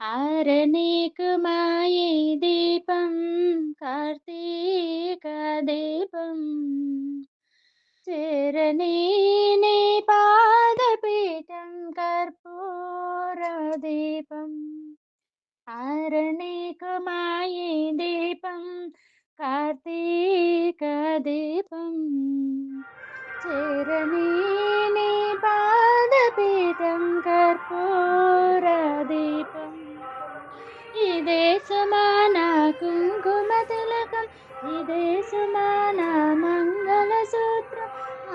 ఆరనీకుమాయే దీపం కార్తీక దీపం చేరనీ నీ పాదపీఠం కర్పూర దీపం ఆరణీకుమాయే దీపం కార్తీక దీపం చేరనీ ഇതേ സുമാന കുങ്കുമതിലകം ഇതേ സുമാന മംഗളസൂത്രം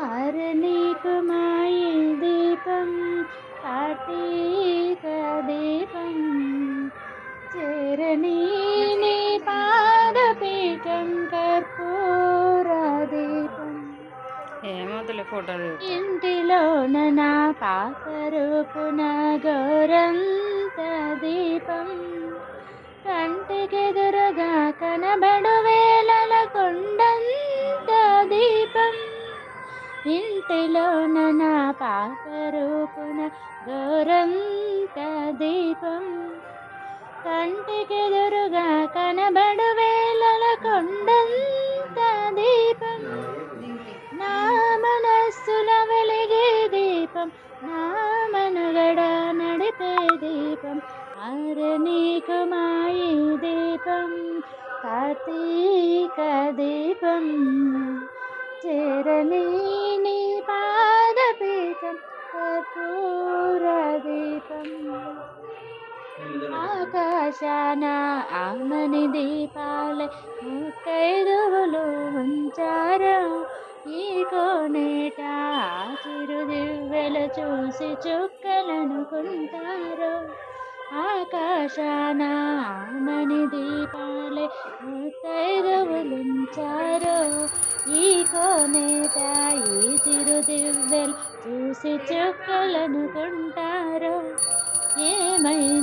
ആരനീകമായി ദീപം കാർത്തീക ദീപം ചേരണീ ఫోటోలు ఇంటిలోన నా పాత రూపున గౌరంత దీపం. కంటికెదురుగా కనబడు వేళల కొండంత దీపం. ఇంటిలోన నా పాత రూపున గౌరంత దీపం. కంటికెదురుగా కనబడు దీపం నా మనుగడ నడిపే దీపం ఆరణీకమాయి దీపం కార్తీక దీపం చేరనీ నీ పాదపీఠం కర్పూర దీపం. ఆకాశాన ఆమని దీపాలే ముక్కైదువులు ఉంచారు? ఈ ఎదుట చిరు దివ్వెలు చూసి చుక్కలనుకుంటారు ఆకాశాన మణి దీపాలే ముత్తైదువులుంచారు. ఈ కోనేట ఈ చిరు దివ్వెలు చూసి చుక్కలనుకుంటారు ఏమైనా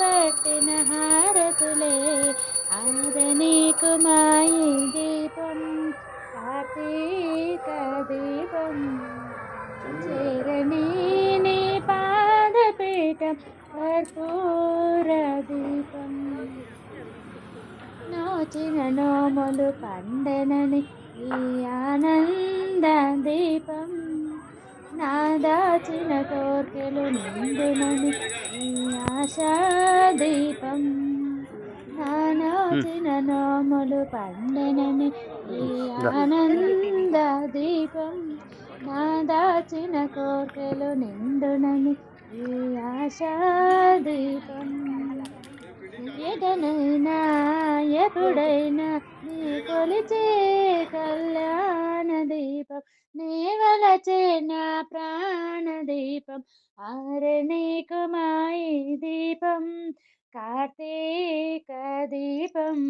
పట్టిన హారతులే. ఆదనీకు మాయి దీపం కార్తీక దీపం. చేరణీ నీ పాదపీఠం కర్పూర దీపం. నోచిన నోములు పండనని ఈ ఆనంద దీపం. నా దాచిన కోర్కెలు నిండునని ఆశా దీపం నా నోచిన నోములు పండెనని ఈ ఆనంద దీపం నా దాచిన కోర్కెలు నిండునని ఈ ఆశా దీపం ఎదనైనా ఎప్పుడైనా నీ కొలిచే కళ్యాణ దీపం నీ వలచే నా ప్రాణ దీపం. ఆరే నీకు మాయి దీపం కార్తీక దీపం.